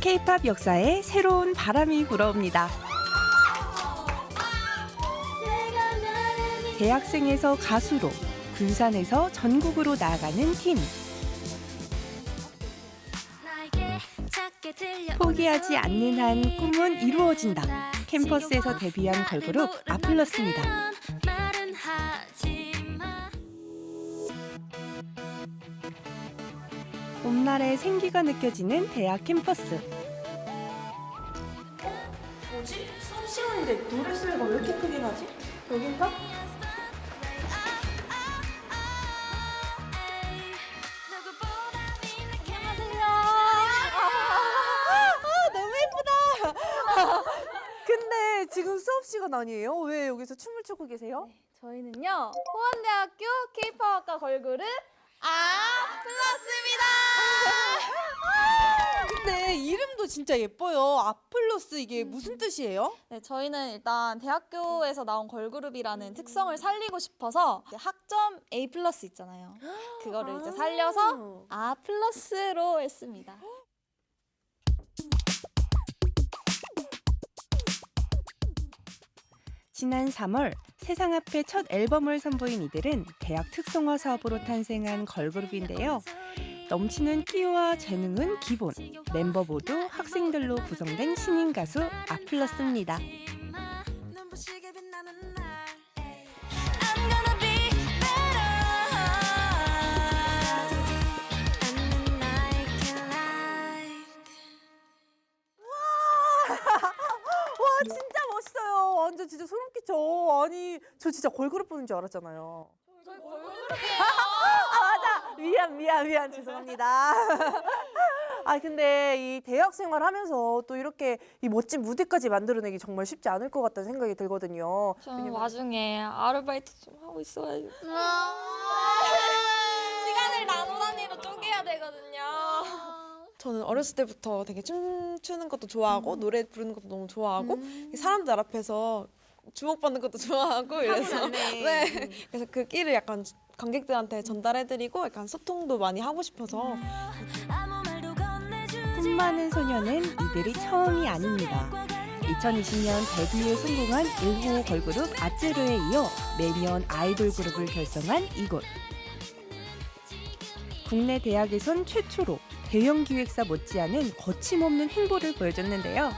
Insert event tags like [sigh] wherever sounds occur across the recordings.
K-팝 역사에 새로운 바람이 불어옵니다. 대학생에서 가수로, 군산에서 전국으로 나아가는 팀. 포기하지 않는 한 꿈은 이루어진다. 캠퍼스에서 데뷔한 걸그룹 아플러스입니다. 봄날의 생기가 느껴지는 대학 캠퍼스. 뭐지? 수업 시간인데 노래 소리가 왜 이렇게 크게 나지? 여긴가? 아, 너무 예쁘다. [laughs] 근데 지금 수업 시간 아니에요? 왜 여기서 춤을 추고 계세요? 저희는요 호원대학교 K-팝학과 걸그룹 아 플러스입니다. 근데 이름도 진짜 예뻐요. 아플로스 이게 무슨 뜻이에요? 네, 저희는 일단 대학교에서 나온 걸그룹이라는 특성을 살리고 싶어서 이제 학점 A 플러스 있잖아요. 그거를 이제 살려서 아 플러스로 했습니다. 지난 3월 세상 앞에 첫 앨범을 선보인 이들은 대학 특성화 사업으로 탄생한 걸그룹인데요. 넘치는 끼와 재능은 기본. 멤버 모두 학생들로 구성된 신인 가수 아플러스입니다. 저 진짜 걸그룹 보는 줄 알았잖아요. [laughs] 아 맞아. 미안 미안 미안 죄송합니다. [laughs] 아 근데 이 대학 생활 하면서 또 이렇게 이 멋진 무대까지 만들어내기 정말 쉽지 않을 것 같다는 생각이 들거든요. 저는 와중에 아르바이트 좀 하고 있어가지고 [laughs] 시간을 나눠 단위로 쪼개야 되거든요. 저는 어렸을 때부터 되게 춤추는 것도 좋아하고 노래 부르는 것도 너무 좋아하고 사람들 앞에서 주목받는 것도 좋아하고 이래서 [laughs] 네 그래서 그 끼를 약간 관객들한테 전달해드리고 약간 소통도 많이 하고 싶어서 꿈 많은 소녀는 이들이 처음이 아닙니다. 2020년 데뷔에 성공한 1호 걸그룹 아쯔르에 이어 매년 아이돌 그룹을 결성한 이곳. 국내 대학에선 최초로 대형 기획사 못지않은 거침없는 행보를 보여줬는데요.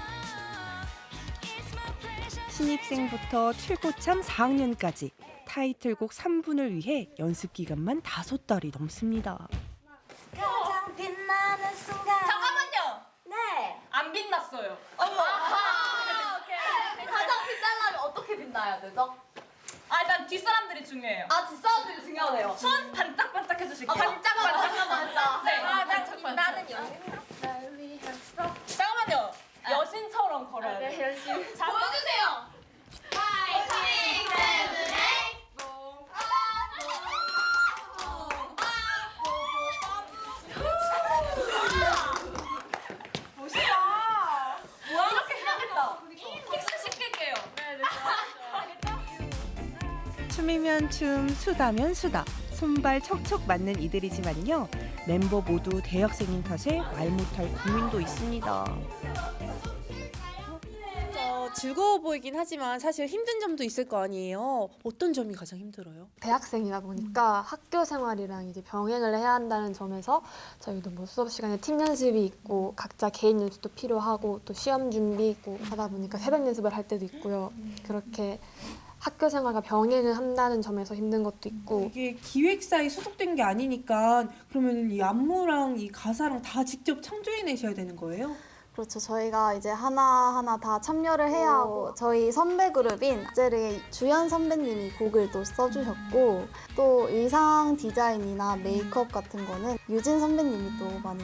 신입생부터 최고참 4학년까지 타이틀곡 3분을 위해 연습 기간만 5달이 넘습니다. 잠깐만요. 네. 안 빛났어요. 가장 빛나려면 어떻게 빛나야 되죠? 아 일단 뒷사람들이 중요해요. 아 뒷사람들이 중요하네요. 손 반짝반짝 해주시고. 아, 반짝반짝 반짝. 네. 반짝 빛나는 여. 잠 춤이면 춤, 수다면 수다. 손발 척척 맞는 이들이지만요. 멤버 모두 대학생인 탓에 말 못할 고민도 있습니다. 어, 즐거워 보이긴 하지만 사실 힘든 점도 있을 거 아니에요. 어떤 점이 가장 힘들어요? 대학생이다 보니까 학교 생활이랑 이제 병행을 해야 한다는 점에서 저희도 뭐 수업 시간에 팀 연습이 있고 각자 개인 연습도 필요하고 또 시험 준비 있고 하다 보니까 새벽 연습을 할 때도 있고요. 그렇게 학교 생활과 병행을 한다는 점에서 힘든 것도 있고 이게 기획사에 소속된 게 아니니까 그러면 이 안무랑 이 가사랑 다 직접 창조해내셔야 되는 거예요? 그렇죠. 저희가 이제 하나하나 다 참여를 해야 하고 저희 선배 그룹인 제르의 주연 선배님이 곡을 또 써주셨고 또 의상 디자인이나 메이크업 같은 거는 유진 선배님이 또 많이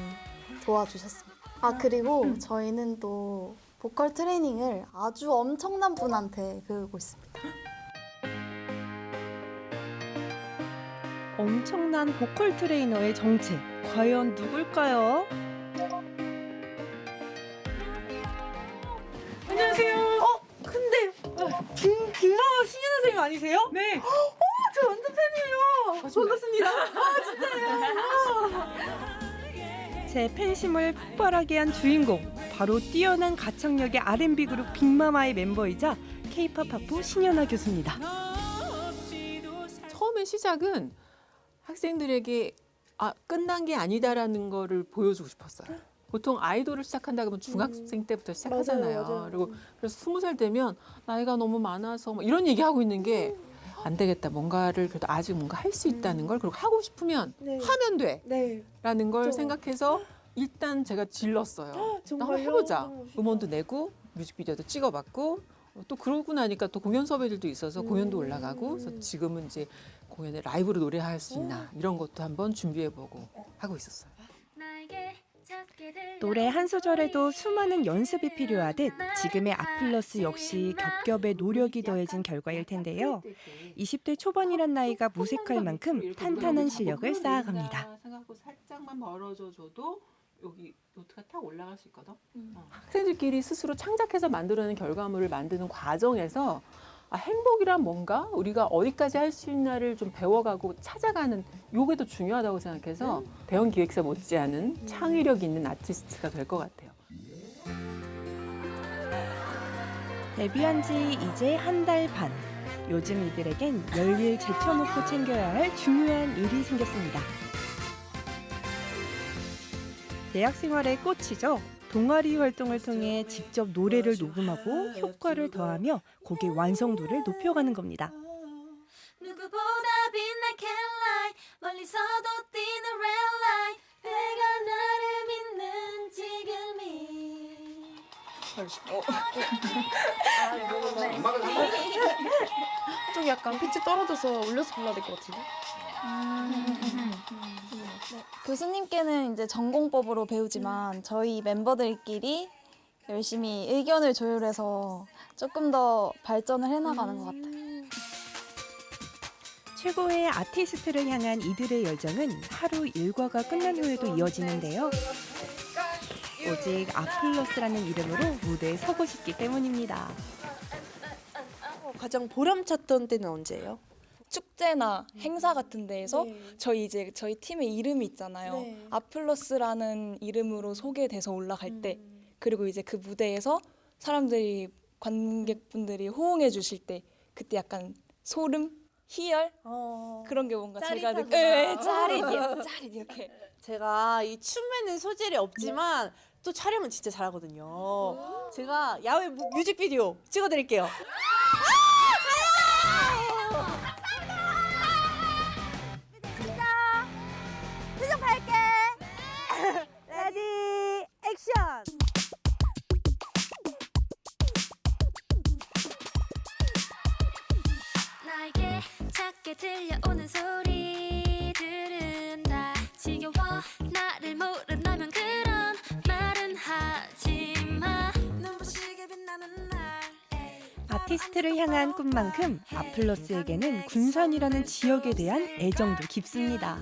도와주셨습니다. 아 그리고 저희는 또 보컬 트레이닝을 아주 엄청난 분한테 배우고 있습니다. 엄청난 보컬 트레이너의 정체. 과연 누굴까요? 안녕하세요. 어, 근데 김 김마마 신현 선생님 아니세요? 네. 어, 저 완전 팬이에요. 반갑습니다. 제 팬심을 폭발하게 한 주인공 바로 뛰어난 가창력의 R&B 그룹 빅마마의 멤버이자 K-팝 하프 신현아 교수입니다. 처음에 시작은 학생들에게 아 끝난 게 아니다라는 거를 보여주고 싶었어요. 보통 아이돌을 시작한다 그러면 중학생 때부터 시작하잖아요. 맞아요. 그리고 그래서 스무 살 되면 나이가 너무 많아서 뭐 이런 얘기 하고 있는 게 안 되겠다. 뭔가를 그래도 아직 뭔가 할 수 있다는 걸 그리고 하고 싶으면 네. 하면 네. 돼라는 걸 그렇죠. 생각해서 일단 제가 질렀어요. 나 한번 정말요? 해보자. 너무 멋있다. 음원도 내고 뮤직비디오도 찍어봤고 어, 또 그러고 나니까 또 공연 섭외들도 있어서 공연도 올라가고 그래서 지금은 이제 공연에 라이브로 노래할 수 있나 이런 것도 한번 준비해보고 하고 있었어요. 노래 한 소절에도 수많은 연습이 필요하듯 지금의 아플러스 역시 겹겹의 노력이 더해진 결과일 텐데요. 20대 초반이란 나이가 무색할 만큼 탄탄한 실력을 쌓아갑니다. 생각하고 살짝만 벌어져 줘도 여기 노트가 탁 올라갈 수 있거든. 어. 학생들끼리 스스로 창작해서 만들어낸 결과물을 만드는 과정에서 아, 행복이란 뭔가 우리가 어디까지 할 수 있나를 좀 배워가고 찾아가는 요게 더 중요하다고 생각해서 대형 기획사 못지않은 창의력 있는 아티스트가 될 것 같아요. 데뷔한 지 이제 한 달 반. 요즘 이들에겐 열일 제쳐놓고 챙겨야 할 중요한 일이 생겼습니다. 대학 생활의 꽃이죠. 동아리 활동을 통해 직접 노래를 녹음하고 효과를 더하며 곡의 완성도를 높여가는 겁니다. 누구보다 빛난 캔라이트 멀리서도 뛰는 light 내가 나를 믿는 지금이 좀 약간 피치 떨어져서 올려서 불러야 될 것 같은데? 교수님께는 이제 전공법으로 배우지만 저희 멤버들끼리 열심히 의견을 조율해서 조금 더 발전을 해나가는 것 같아요. 최고의 아티스트를 향한 이들의 열정은 하루 일과가 끝난 후에도 이어지는데요. 오직 아플러스라는 이름으로 무대에 서고 싶기 때문입니다. 가장 보람찼던 때는 언제예요? 축제나 행사 같은 데에서 네. 저희 이제 저희 팀의 이름이 있잖아요. 네. 아플러스라는 이름으로 소개돼서 올라갈 때 음. 그리고 이제 그 무대에서 사람들이 관객분들이 호응해 주실 때 그때 약간 소름, 희열 어. 그런 게 뭔가 제가 느- 짜릿하구나. 예, 짜릿, 짜릿 이렇게 제가 이 춤에는 소질이 없지만 또 촬영은 진짜 잘하거든요. 제가 야외 뮤- 뮤직비디오 찍어드릴게요. 아티스트를 향한 꿈만큼 아플러스에게는 군산이라는 지역에 대한 애정도 깊습니다.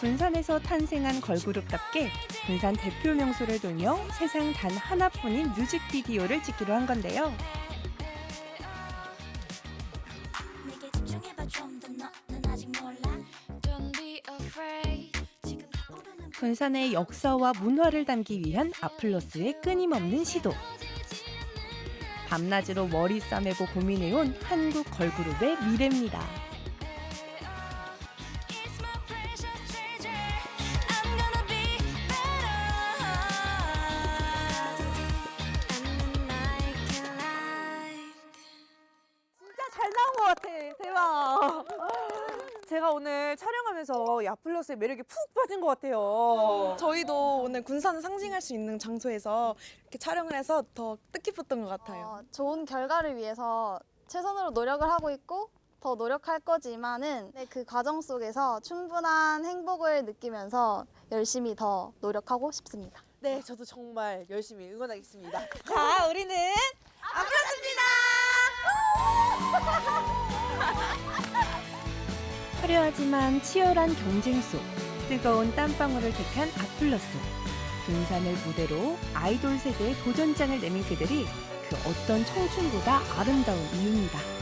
군산에서 탄생한 걸그룹답게 군산 대표 명소를 돌며 세상 단 하나뿐인 뮤직비디오를 찍기로 한 건데요. 군산의 역사와 문화를 담기 위한 아플러스의 끊임없는 시도. 밤낮으로 머리 싸매고 고민해온 한국 걸그룹의 미래입니다. 진짜 잘 나온 것 같아. 대박. 제가 오늘 촬영하면서 야플러스의 매력에 푹 빠진 것 같아요. 저희도 오늘 군산을 상징할 수 있는 장소에서 이렇게 촬영을 해서 더 뜻깊었던 것 같아요. 어, 좋은 결과를 위해서 최선으로 노력을 하고 있고 더 노력할 거지만은 네, 그 과정 속에서 충분한 행복을 느끼면서 열심히 더 노력하고 싶습니다. 네, 저도 정말 열심히 응원하겠습니다. 자, 우리는 화려하지만 치열한 경쟁 속 뜨거운 땀방울을 택한 아플러스. 군산을 무대로 아이돌 세대의 도전장을 내민 그들이 그 어떤 청춘보다 아름다운 이유입니다.